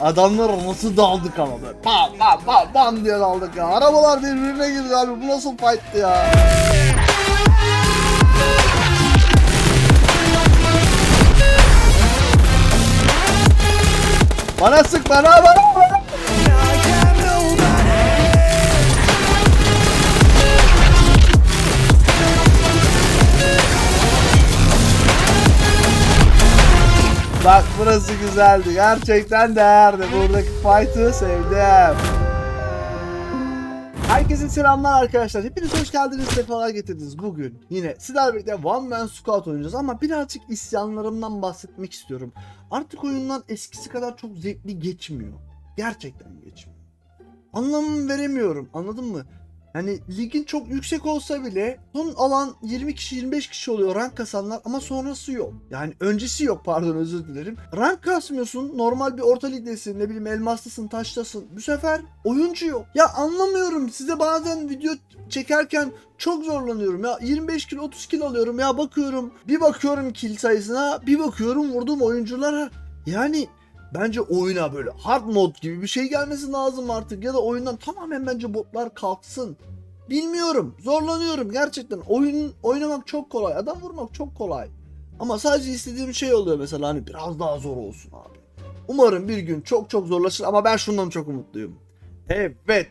Adamlar nasıl daldık ama be. Bam bam bam bam diye daldık ya. Arabalar birbirine girdi abi. Bu nasıl fight'tı ya? Bana sık bana bana Bak burası güzeldi. Gerçekten değerdi. Buradaki fight'ı sevdim. Herkese selamlar arkadaşlar. Hepiniz hoş geldiniz, sefalar getirdiniz. Bugün yine sizlerle birlikte One Man Squad oynayacağız ama birazcık isyanlarımdan bahsetmek istiyorum. Artık oyundan eskisi kadar çok zevkli geçmiyor. Gerçekten geçmiyor. Anlamını veremiyorum. Anladın mı? Yani ligin çok yüksek olsa bile son alan 20 kişi 25 kişi oluyor rank kasanlar ama sonrası yok. Yani öncesi yok pardon özür dilerim. Rank kasmıyorsun normal bir orta ligdesin ne bileyim elmaslısın taştasın. Bu sefer oyuncu yok. Ya anlamıyorum size bazen video çekerken çok zorlanıyorum ya 25 kilo 30 kilo alıyorum ya bakıyorum bir bakıyorum kill sayısına bir bakıyorum vurduğum oyunculara yani Bence oyuna böyle hard mod gibi bir şey gelmesi lazım artık ya da oyundan tamamen bence botlar kalksın. Bilmiyorum. Zorlanıyorum gerçekten. Oyun oynamak çok kolay. Adam vurmak çok kolay. Ama sadece istediğim şey oluyor mesela hani biraz daha zor olsun abi. Umarım bir gün çok çok zorlaşır ama ben şundan çok umutluyum. Evet.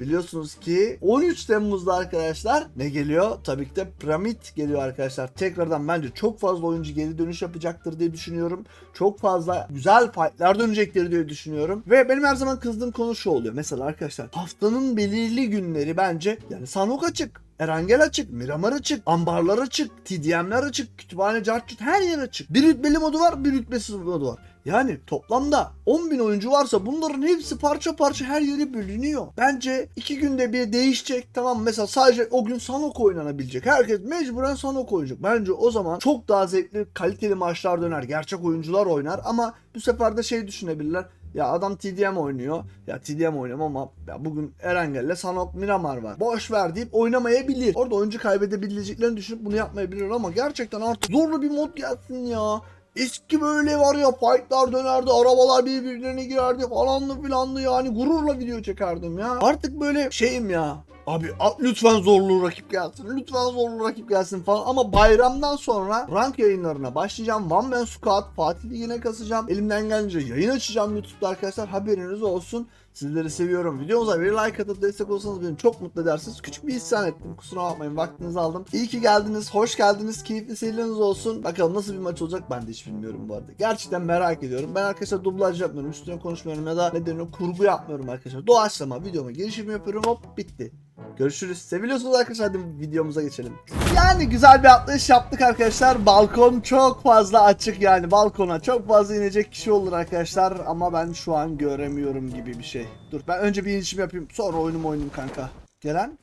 Biliyorsunuz ki 13 Temmuz'da arkadaşlar ne geliyor? Tabii ki de Piramit geliyor arkadaşlar. Tekrardan bence çok fazla oyuncu geri dönüş yapacaktır diye düşünüyorum. Çok fazla güzel fightlar dönecektir diye düşünüyorum. Ve benim her zaman kızdığım konu şu oluyor. Mesela arkadaşlar haftanın belirli günleri bence yani Sanok açık. Erangel açık, Miramar açık, ambarlar açık, TDM'ler açık, kütüphane, cartçut her yer açık. Bir rütbeli modu var, bir rütbesiz modu var. Yani toplamda 10.000 oyuncu varsa bunların hepsi parça parça her yere bölünüyor. Bence iki günde bir değişecek. Tamam mesela sadece o gün Sanok oynanabilecek. Herkes mecburen Sanok oynayacak. Bence o zaman çok daha zevkli kaliteli maçlar döner. Gerçek oyuncular oynar ama bu sefer de şey düşünebilirler. Ya adam TDM oynuyor. Ya TDM oynuyorum ama ya bugün Erengel'le Sanok Miramar var. Boş ver deyip oynamayabilir. Orada oyuncu kaybedebileceklerini düşünüp bunu yapmayabilir ama gerçekten artık zorlu bir mod gelsin ya. Eski böyle var ya fightlar dönerdi, arabalar birbirlerine girerdi falanlı filanlı yani gururla video çekerdim ya. Artık böyle şeyim ya. Abi a- lütfen zorlu rakip gelsin. Lütfen zorlu rakip gelsin falan. Ama bayramdan sonra rank yayınlarına başlayacağım. One Man Squad Fatih Ligi'ne kasacağım. Elimden gelince yayın açacağım YouTube'da arkadaşlar. Haberiniz olsun. Sizleri seviyorum. Videomuza bir like atıp destek olsanız beni çok mutlu edersiniz. Küçük bir isyan ettim. Kusura bakmayın. Vaktinizi aldım. İyi ki geldiniz. Hoş geldiniz. Keyifli seyirleriniz olsun. Bakalım nasıl bir maç olacak ben de hiç bilmiyorum bu arada. Gerçekten merak ediyorum. Ben arkadaşlar dublaj yapmıyorum. Üstüne konuşmuyorum ya da ne deniyor kurgu yapmıyorum arkadaşlar. Doğaçlama videoma girişim yapıyorum. Hop bitti. Görüşürüz. Seviliyorsunuz arkadaşlar. Hadi videomuza geçelim. Yani güzel bir atlayış yaptık arkadaşlar. Balkon çok fazla açık yani. Balkona çok fazla inecek kişi olur arkadaşlar. Ama ben şu an göremiyorum gibi bir şey. Dur ben önce bir inişim yapayım. Sonra oyunumu oynayayım kanka. Gelen?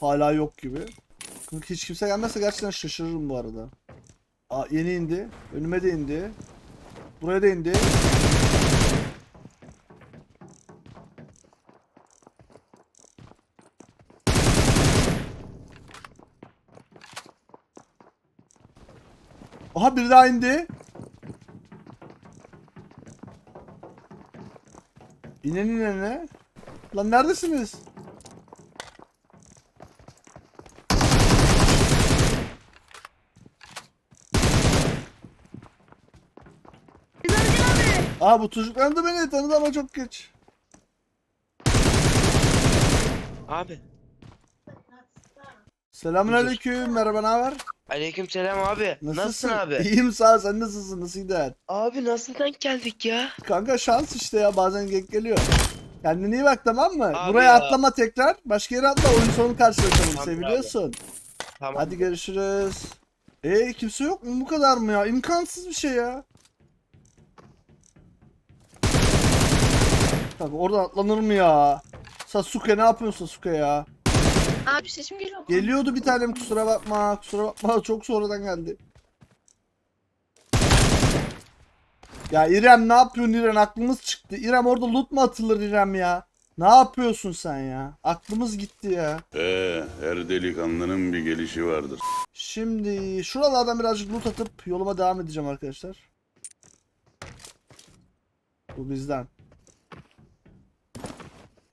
Hala yok gibi. Hiç kimse gelmezse gerçekten şaşırırım bu arada. Aa yeni indi. Önüme de indi. Buraya da indi. Aha biri daha indi. İnen inene. Lan neredesiniz? Aa bu çocuk tanıdı beni tanıdı ama çok geç. Abi. Selamünaleyküm merhaba ne haber? Aleykümselam abi. Nasılsın, abi? İyiyim sağ ol sen nasılsın nasıl gider? Abi nasıl denk geldik ya? Kanka şans işte ya bazen denk geliyor. Kendine iyi bak tamam mı? Abi Buraya ya. atlama tekrar. Başka yere atla oyun sonu karşılaşalım. Tamam Seviliyorsun. Tamam. Hadi görüşürüz. Ee kimse yok mu? Bu kadar mı ya? İmkansız bir şey ya. Kanka oradan atlanır mı ya? Sasuke ne yapıyorsun Sasuke ya? Abi sesim geliyor. Geliyordu bir tanem kusura bakma. Kusura bakma çok sonradan geldi. Ya İrem ne yapıyorsun İrem? Aklımız çıktı. İrem orada loot mu atılır İrem ya? Ne yapıyorsun sen ya? Aklımız gitti ya. Ee, her delikanlının bir gelişi vardır. Şimdi şuralardan birazcık loot atıp yoluma devam edeceğim arkadaşlar. Bu bizden.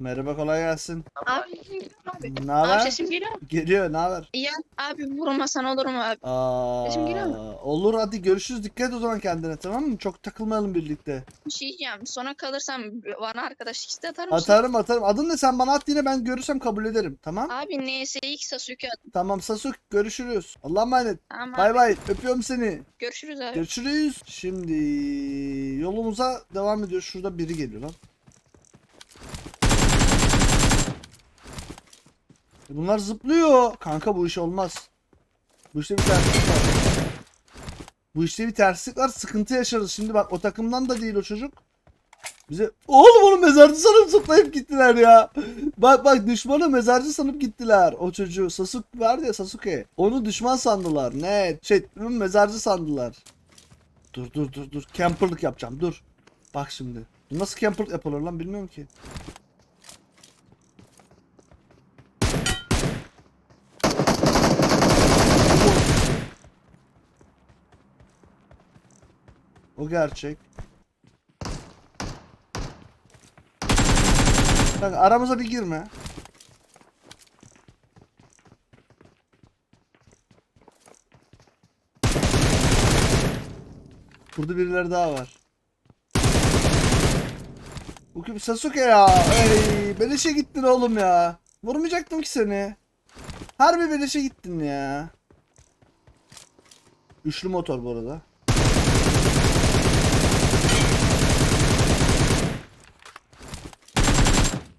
Merhaba kolay gelsin. Abi mu abi? Ne Abi haber? sesim geliyor mu? Geliyor ne haber? Ya abi vurmasan olur mu abi? Aa, Sesim geliyor olur hadi görüşürüz. Dikkat et o zaman kendine tamam mı? Çok takılmayalım birlikte. Bir şey diyeceğim. Sonra kalırsam bana arkadaşlık iste atar mısın? Atarım atarım. Adın ne sen bana at yine ben görürsem kabul ederim. Tamam? Abi NSX Sasuke adı. Tamam Sasuke görüşürüz. Allah'a emanet. Tamam Bay abi. bay. Öpüyorum seni. Görüşürüz abi. Görüşürüz. Şimdi yolumuza devam ediyoruz. Şurada biri geliyor lan. Bunlar zıplıyor. Kanka bu iş olmaz. Bu işte bir terslik var. Bu işte bir terslik var. Sıkıntı yaşarız. Şimdi bak o takımdan da değil o çocuk. Bize oğlum onu mezarcı sanıp zıplayıp gittiler ya. Bak bak düşmanı mezarcı sanıp gittiler. O çocuğu Sasuke vardı ya Sasuke. Onu düşman sandılar. Ne? Şey mezarcı sandılar. Dur dur dur dur. Camperlık yapacağım. Dur. Bak şimdi. Nasıl camperlık yapılır lan bilmiyorum ki. O gerçek. Bak aramıza bir girme. Burada birileri daha var. Bu kim Sasuke ya? Ey, beleşe gittin oğlum ya. Vurmayacaktım ki seni. Harbi beleşe gittin ya. Üçlü motor bu arada.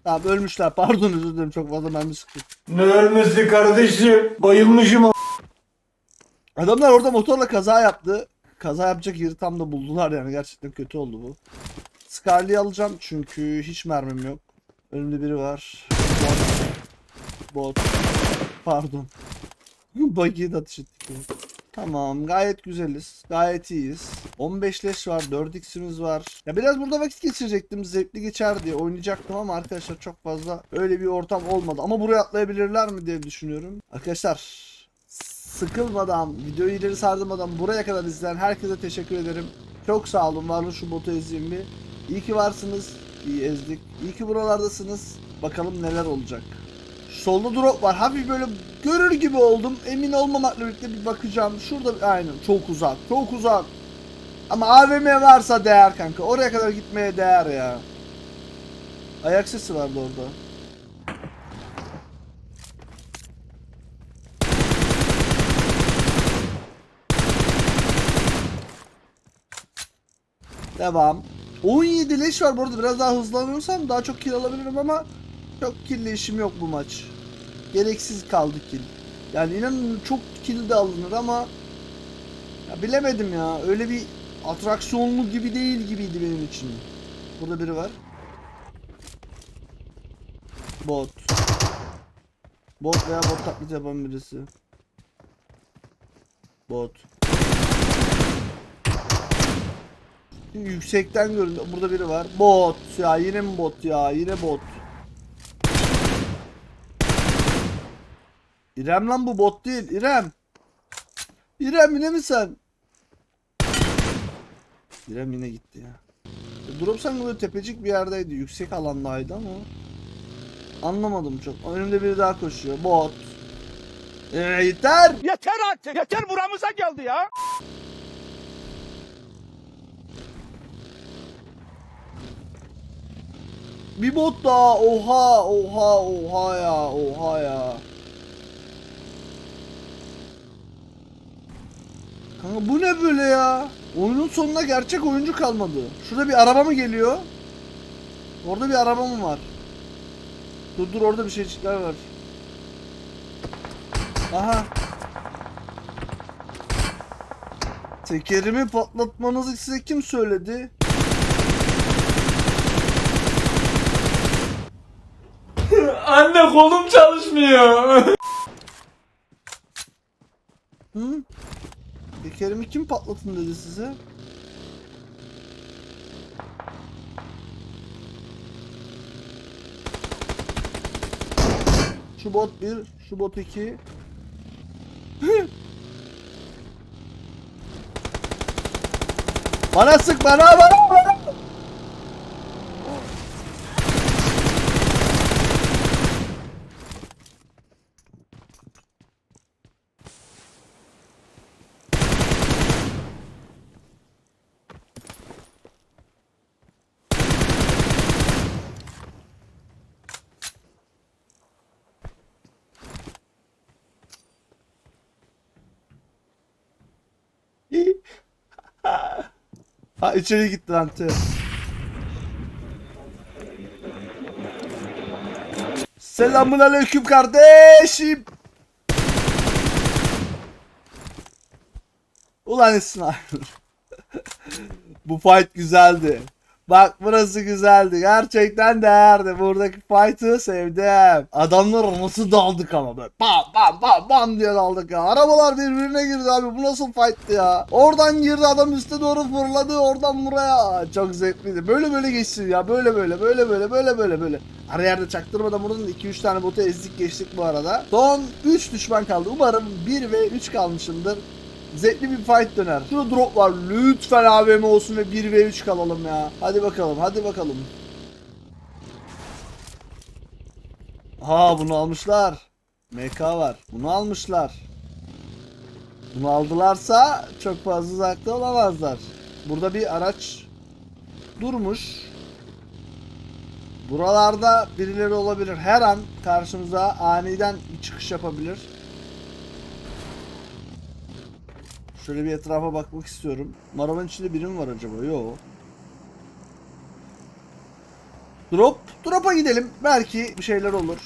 Tamam ölmüşler. Pardon özür dilerim çok fazla mermi sıktım. Ne ölmesi kardeşim? Bayılmışım Adamlar orada motorla kaza yaptı. Kaza yapacak yeri tam da buldular yani. Gerçekten kötü oldu bu. Scarlet'i alacağım çünkü hiç mermim yok. Önümde biri var. Bot. Bot. Pardon. Buggy'ye de atış ettik. ya. Tamam gayet güzeliz. Gayet iyiyiz. 15 leş var. 4x'imiz var. Ya biraz burada vakit geçirecektim. Zevkli geçer diye oynayacaktım ama arkadaşlar çok fazla öyle bir ortam olmadı. Ama buraya atlayabilirler mi diye düşünüyorum. Arkadaşlar sıkılmadan, videoyu ileri sardırmadan buraya kadar izleyen herkese teşekkür ederim. Çok sağ olun. Varın şu botu ezeyim bir. İyi ki varsınız. İyi ezdik. İyi ki buralardasınız. Bakalım neler olacak. Solda drop var. Hafif böyle görür gibi oldum. Emin olmamakla birlikte bir bakacağım. Şurada aynen çok uzak. Çok uzak. Ama AVM varsa değer kanka. Oraya kadar gitmeye değer ya. Ayak sesi vardı orada. Devam. 17 leş var bu arada biraz daha hızlanırsam daha çok kill alabilirim ama çok killi işim yok bu maç. Gereksiz kaldı kill. Yani inanın çok kill de alınır ama ya bilemedim ya. Öyle bir atraksiyonlu gibi değil gibiydi benim için. Burada biri var. Bot. Bot veya bot taklit yapan birisi. Bot. Yüksekten göründü. Burada biri var. Bot ya yine mi bot ya? Yine bot. İrem lan bu bot değil. İrem. İrem yine mi sen? İrem yine gitti ya. E, Drop sanki böyle tepecik bir yerdeydi. Yüksek alandaydı ama. Anlamadım çok. Önümde biri daha koşuyor. Bot. Ee, yeter. Yeter artık. Yeter buramıza geldi ya. Bir bot daha. Oha, oha, oha ya, oha ya. Kanka bu ne böyle ya? Oyunun sonuna gerçek oyuncu kalmadı. Şurada bir araba mı geliyor? Orada bir araba mı var? Dur dur orada bir şeycikler var. Aha. Tekerimi patlatmanızı size kim söyledi? Anne kolum çalışmıyor. Hı? Tekerimi kim patlatın dedi size? Şu bot 1, şu bot 2. bana sık bana bana bana. Ha içeri gitti lan tüh. Selamun aleyküm kardeşim. Ulan İsmail. Bu fight güzeldi. Bak burası güzeldi. Gerçekten değerdi. Buradaki fight'ı sevdim. Adamlar nasıl daldık ama böyle. Bam bam bam bam diye daldık ya. Arabalar birbirine girdi abi. Bu nasıl fight'tı ya? Oradan girdi adam üste doğru fırladı. Oradan buraya. Çok zevkliydi. Böyle böyle geçsin ya. Böyle böyle böyle böyle böyle böyle böyle. Ara yerde çaktırmadan buradan 2-3 tane botu ezdik geçtik bu arada. Son 3 düşman kaldı. Umarım 1 ve 3 kalmışımdır. Zevkli bir fight döner. Şurada drop var. Lütfen AVM olsun ve 1 ve 3 kalalım ya. Hadi bakalım hadi bakalım. Ha bunu almışlar. MK var. Bunu almışlar. Bunu aldılarsa çok fazla uzakta olamazlar. Burada bir araç durmuş. Buralarda birileri olabilir. Her an karşımıza aniden bir çıkış yapabilir. Şöyle bir etrafa bakmak istiyorum. Arabanın içinde biri mi var acaba? Yok. Drop. Drop'a gidelim. Belki bir şeyler olur.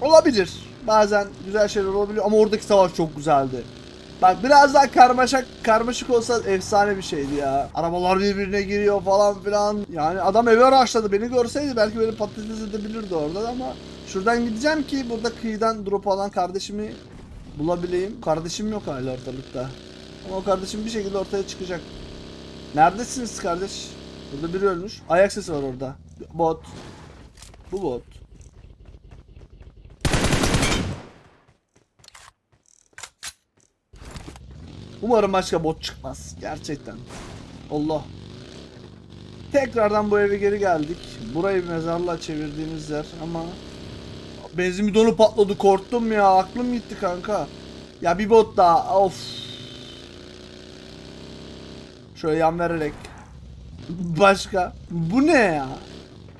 Olabilir. Bazen güzel şeyler olabiliyor ama oradaki savaş çok güzeldi. Bak biraz daha karmaşık karmaşık olsa efsane bir şeydi ya. Arabalar birbirine giriyor falan filan. Yani adam evi araçladı. Beni görseydi belki beni patates edebilirdi orada ama şuradan gideceğim ki burada kıyıdan drop alan kardeşimi bulabileyim. Kardeşim yok hala ortalıkta. Ama o kardeşim bir şekilde ortaya çıkacak. Neredesiniz kardeş? Burada biri ölmüş. Ayak sesi var orada. Bot. Bu bot. Umarım başka bot çıkmaz. Gerçekten. Allah. Tekrardan bu eve geri geldik. Burayı mezarlığa çevirdiğimiz yer ama benzin bidonu patladı korktum ya. Aklım gitti kanka. Ya bir bot daha. Of. Şöyle yan vererek. Başka. Bu ne ya?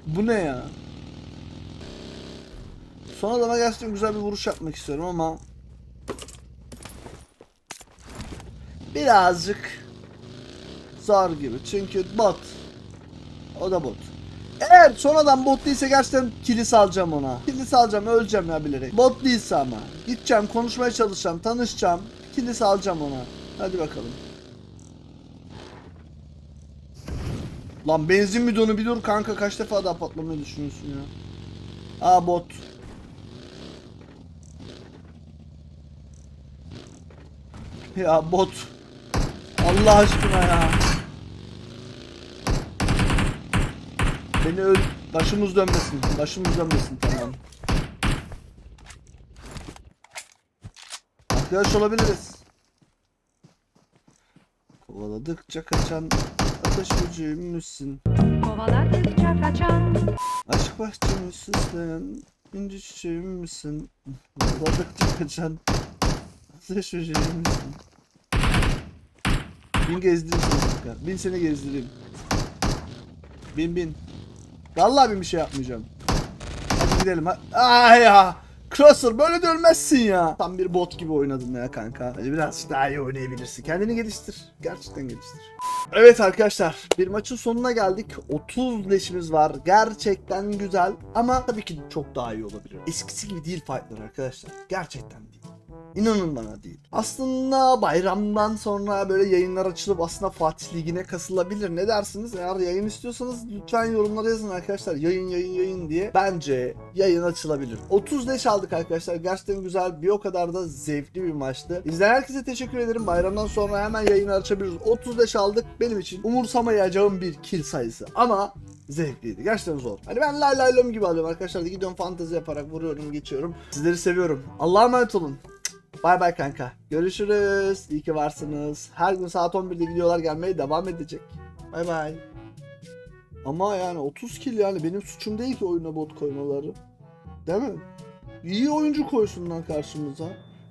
Bu ne ya? Son adama gerçekten güzel bir vuruş yapmak istiyorum ama birazcık zor gibi. Çünkü bot. O da bot. Eğer sonradan bot değilse gerçekten kilis alacağım ona. Kilis alacağım öleceğim ya bilerek. Bot değilse ama. Gideceğim konuşmaya çalışacağım tanışacağım. Kilis alacağım ona. Hadi bakalım. Lan benzin bidonu bir dur kanka kaç defa daha patlamayı düşünüyorsun ya. Aa bot. Ya bot. Allah aşkına ya. Beni öl... Başımız dönmesin. Başımız dönmesin tamam. Arkadaş olabiliriz. Kovaladıkça kaçan ateş böceğim misin? Kovaladıkça kaçan Aşk bahçemi süsleyen inci çiçeğim misin? Kovaladıkça kaçan ateş böceğim misin? Bin gezdireyim seni. Bin seni gezdireyim. Bin bin. Vallahi bir şey yapmayacağım. Hadi gidelim. Ha Ay ya. Crosser böyle de ya. Tam bir bot gibi oynadın ya kanka. Hadi biraz daha iyi oynayabilirsin. Kendini geliştir. Gerçekten geliştir. Evet arkadaşlar bir maçın sonuna geldik. 30 leşimiz var. Gerçekten güzel ama tabii ki çok daha iyi olabilir. Eskisi gibi değil fightlar arkadaşlar. Gerçekten değil. İnanın bana değil. Aslında bayramdan sonra böyle yayınlar açılıp aslında Fatih Ligi'ne kasılabilir. Ne dersiniz? Eğer yayın istiyorsanız lütfen yorumlara yazın arkadaşlar. Yayın yayın yayın diye. Bence yayın açılabilir. 30 leş aldık arkadaşlar. Gerçekten güzel. Bir o kadar da zevkli bir maçtı. İzleyen herkese teşekkür ederim. Bayramdan sonra hemen yayını açabiliriz. 30 leş aldık. Benim için umursamayacağım bir kill sayısı. Ama zevkliydi. Gerçekten zor. Hani ben lay lay lom gibi alıyorum arkadaşlar. Gidiyorum fantezi yaparak vuruyorum geçiyorum. Sizleri seviyorum. Allah'a emanet olun. Bay bay kanka. Görüşürüz. İyi ki varsınız. Her gün saat 11'de videolar gelmeye devam edecek. Bay bay. Ama yani 30 kill yani benim suçum değil ki oyuna bot koymaları. Değil mi? İyi oyuncu koysunlar karşımıza.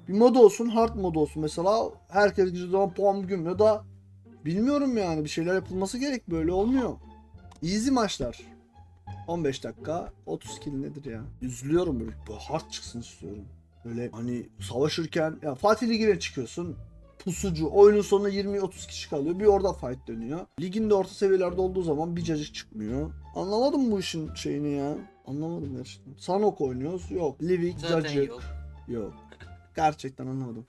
Bir mod olsun, hard mod olsun. Mesela herkes girdiği zaman puan güm ya da bilmiyorum yani bir şeyler yapılması gerek böyle olmuyor. Easy maçlar. 15 dakika 30 kill nedir ya? Üzülüyorum böyle hard çıksın istiyorum. Böyle hani savaşırken ya Fatih Ligi'ne çıkıyorsun. pusucu. Oyunun sonunda 20-30 kişi kalıyor. Bir orada fight dönüyor. Ligin de orta seviyelerde olduğu zaman bir cacık çıkmıyor. Anlamadım bu işin şeyini ya. Anlamadım gerçekten. Sanok oynuyoruz. Yok. Livik, Zaten cacık. yok. Yok. Gerçekten anlamadım.